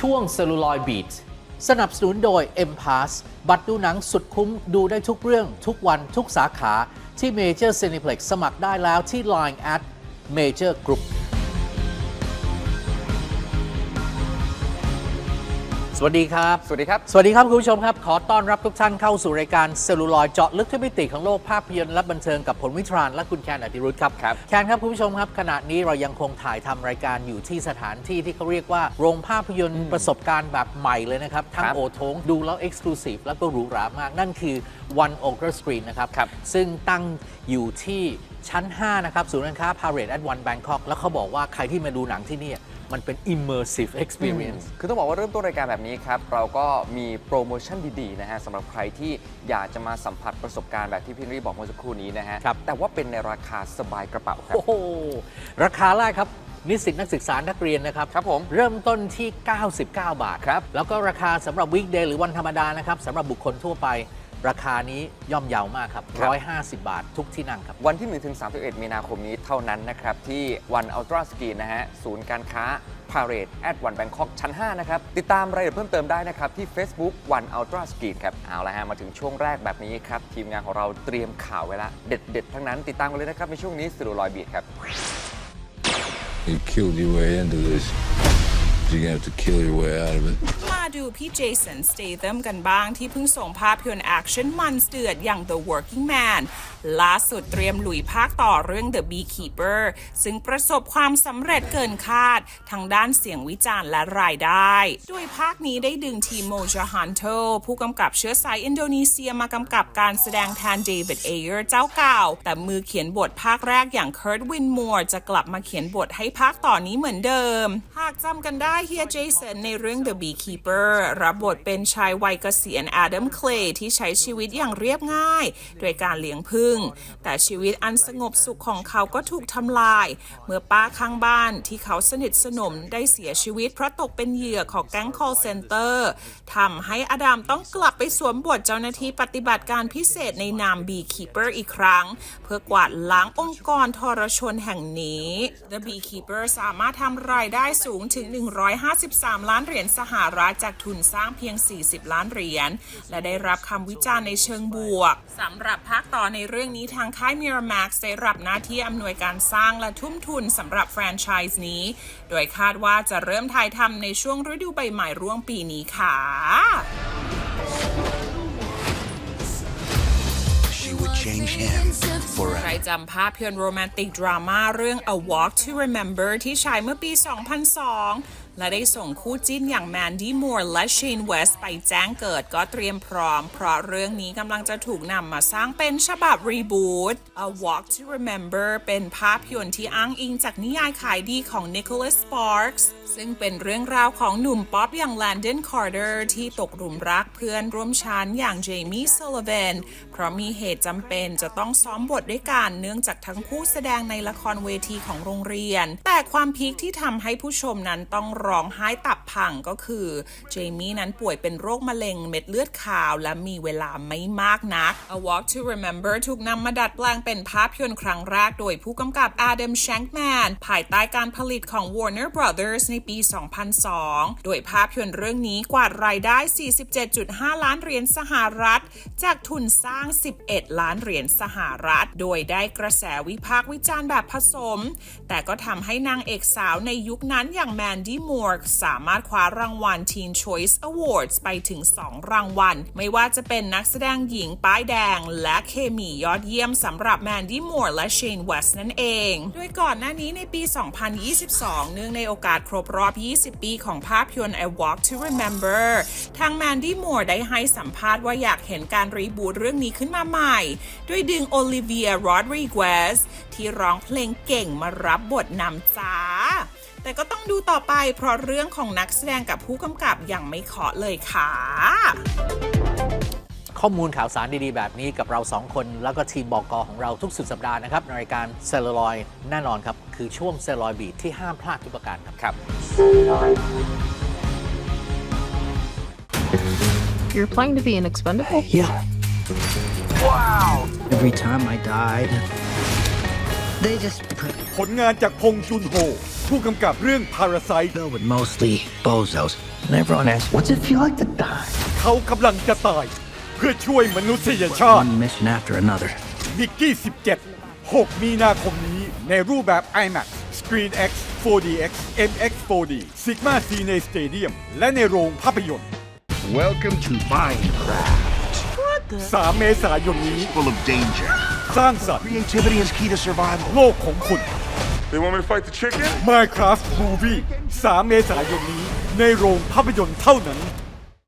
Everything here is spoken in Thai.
ช่วง Celluloid Beat สนับสนุนโดย M Pass บัตรดูหนังสุดคุ้มดูได้ทุกเรื่องทุกวันทุกสาขาที่ Major Cineplex สมัครได้แล้วที่ Line at Major Group สวัสดีครับ สวัสดีครับ สวัสดีครับคุณผู้ชมครับ ขอต้อนรับทุกท่านเข้าสู่รายการเซลลูลอยเจาะลึกทุกมิติของโลกภาพยนตร์และบันเทิงกับผลวิทรานและคุณแคนอดิรุธครับ ครับ แคนครับคุณผู้ชมครับ ขณะนี้เรายังคงถ่ายทำรายการอยู่ที่สถานที่ที่เขาเรียกว่า โรงภาพยนตร์ประสบการณ์แบบใหม่เลยนะครับ ทั้งครับโอโถงดูแล้วเอ็กซ์คลูซีฟแล้วก็หรูหรามาก นั่นคือ One Ogre Screen นะครับครับซึ่งตั้งอยู่ที่ชั้น 5 นะครับศูนย์การค้า Parade at One Bangkok แล้วเขาบอกว่าใครที่มาดูหนังที่นี่ มันเป็น immersive experience คือต้องบอกว่าเริ่มต้นรายการแบบนี้ครับ เราก็มีโปรโมชั่นดีๆนะฮะสำหรับใครที่อยากจะมาสัมผัสประสบการณ์แบบที่พี่นรีบอกเมื่อสักครู่นี้นะฮะ ครับ แต่ว่าเป็นในราคาสบายกระเป๋าครับ โอ้โหราคาแรกครับ นิสิตนักศึกษานักเรียนนะครับ ครับผม เริ่มต้นที่ 99 บาท ครับ แล้วก็ราคาสำหรับวีคเดย์หรือวันธรรมดานะครับสำหรับบุคคลทั่วไป ราคานี้ย่อมเยาวมากครับ 150 บาททุกที่นั่งครับ วันที่1ถึง31 มีนาคมนี้เท่านั้นนะครับ ที่วันอัลตร้าสกีนะฮะ ศูนย์การค้า Parade at One Bangkok ชั้น 5 นะครับ ติดตามรายละเอียดเพิ่มเติมได้นะครับ ที่ Facebook One Ultra Ski ครับ เอาละฮะ มาถึงช่วงแรกแบบนี้ครับ ทีมงานของเราเตรียมข่าวไว้ละ เด็ด ๆ ทั้งนั้นติดตามกันเลยนะครับ ในช่วงนี้สตูดิโอลอยบีดครับ You killed your way into this. You're gonna have to kill your way out of it. ดูพี่เจสันสเต t ัมกันบ้างที่เพิ่งส่งภาพยนตร์แอคชั่นมันเดือดอย่าง The Working Man ล่าสุดเตรียมลุยภาคต่อเรื่อง The Beekeeper ซึ่งประสบความสำเร็จเกินคาดทางด้านเสียงวิจารณ์และรายได้ โดยภาคนี้ได้ดึงทีมโมจาฮันโตผู้กำกับเชื้อสายอินโดนีเซียมากำกับการแสดงแทนเดวิดเอเยอร์เจ้าเก่า แต่มือเขียนบทภาคแรกอย่างเคิร์ตวินมัวร์จะกลับมาเขียนบทให้ภาคต่อนนี้เหมือนเดิม หากจำกันได้เฮียเจสันในเรื่อง The Beekeeper รับบทเป็นชายวัยเกษียณแอดัมเคลย์ที่ใช้ชีวิตอย่างเรียบง่าย โดยการเลี้ยงผึ้งแต่ชีวิตอันสงบสุขของเขาก็ถูกทำลาย เมื่อป้าข้างบ้านที่เขาสนิทสนมได้เสียชีวิตเพราะตกเป็นเหยื่อของแก๊ง call center ทำให้อดัมต้องกลับไปสวมบทเจ้าหน้าที่ปฏิบัติการพิเศษในนาม Beekeeper อีกครั้ง เพื่อกวาดล้างองค์กรทรชนแห่งนี้ The Beekeeper สามารถทำรายได้สูงถึง 153 ล้านเหรียญสหรัฐจากทุนสร้างเพียง 40 ล้านเหรียญ และได้รับคำวิจารณ์ในเชิงบวกสำหรับภาคต่อในเรื่องนี้ทางค่าย Miramax ได้รับหน้าที่อำนวยการสร้างและทุ่มทุนสำหรับแฟรนไชส์นี้ โดยคาดว่าจะเริ่มถ่ายทำในช่วงฤดูใบใหม่ร่วงปีนี้ค่ะ She would change him ใคร forever. จำภาพยนตร์โรแมนติกดราม่าเรื่อง A Walk to Remember ที่ฉายเมื่อปี 2002 และได้ส่งคู่จิ้นอย่างแมนดี้มัวร์และเชนเวสไปแจ้งเกิดก็เตรียมพร้อม เพราะเรื่องนี้กำลังจะถูกนำมาสร้างเป็นฉบับรีบูต A Walk to Remember เป็นภาพยนตร์ที่อ้างอิงจากนิยายขายดีของ Nicholas Sparks ซึ่งเป็นเรื่องราวของหนุ่มป๊อปอย่างแลนดอนคาร์เตอร์ที่ตกหลุมรักเพื่อนร่วมชั้นอย่างเจมี่ซัลลิแวนเพราะมีเหตุจำเป็นจะต้องซ้อมบทด้วยกันเนื่องจากทั้งคู่แสดงในละครเวทีของโรงเรียน แต่ความพีคที่ทำให้ผู้ชมนั้นต้องร้ร้องไห้ตับพังก็คือเจมี่นั้นป่วยเป็นโรคมะเร็งเม็ดเลือดขาว และมีเวลาไม่มากนัก A Walk to Remember ถูกนำมาดัดแปลงเป็นภาพยนตร์ครั้งแรกโดยผู้กำกับ Adam Shankman ภายใต้การผลิตของ Warner Brothers ในปี 2002 โดยภาพยนตร์เรื่องนี้กวาดรายได้ 47.5 ล้านเหรียญสหรัฐ จากทุนสร้าง 11 ล้านเหรียญสหรัฐ โดยได้กระแสวิพากษ์วิจารณ์แบบผสม แต่ก็ทำให้นางเอกสาวในยุคนั้นอย่างแมนดี้มัวร์สามารถคว้ารางวัล Teen Choice Awards ไปถึง 2 รางวัล ไม่ว่าจะเป็นนักแสดงหญิงป้ายแดง และเคมียอดเยี่ยมสำหรับแมนดี้มัวร์และเชนเวสนั่นเองโดยก่อนหน้านี้ในปี 2022 เนื่องในโอกาสครบรอบ 20 ปีของภาพยนตร์ I Walk to Remember ทางแมนดี้มัวร์ได้ให้สัมภาษณ์ว่าอยากเห็นการรีบูตเรื่องนี้ขึ้นมาใหม่ ด้วยดึงโอลิเวียโรดริเกสที่ร้องเพลงเก่งมารับบทนำจ้า แต่ก็ต้องดูต่อไปเพราะเรื่องของนักแสดงกับผู้กำกับยังไม่เคาะเลยค่ะข้อมูลข่าวสารดีๆ แบบนี้กับเราสองคน แล้วก็ทีมบอกกอของเราทุกสุดสัปดาห์นะครับ ในรายการเซลลูลอยแน่นอนครับ คือช่วงเซลลูลอยบีทที่ห้ามพลาดทุกประการครับครับ You're applying to be an expendable? Yeah. Wow. Every time I died, they just put ผลงานจากพงจุนโฮ ผู้กำกับเรื่อง Parasite Filled with mostly bozos. And everyone asks, what's it feel like to die? เขากำลังจะตาย เพื่อช่วยมนุษยชาติ One mission after another. มิกกี้ 17 6 มีนาคมนี้ในรูปแบบ IMAX Screen X 4DX MX 4D Sigma Cine Stadium และในโรงภาพยนตร์ Welcome to Minecraft. 3 เมษายนนี้ Full of danger. สร้างสรรค์ Creativity is key to survival. โลกของคุณ They want me to fight the chicken? Minecraft Movie 3 เมษายนนี้ในโรงภาพยนตร์เท่านั้น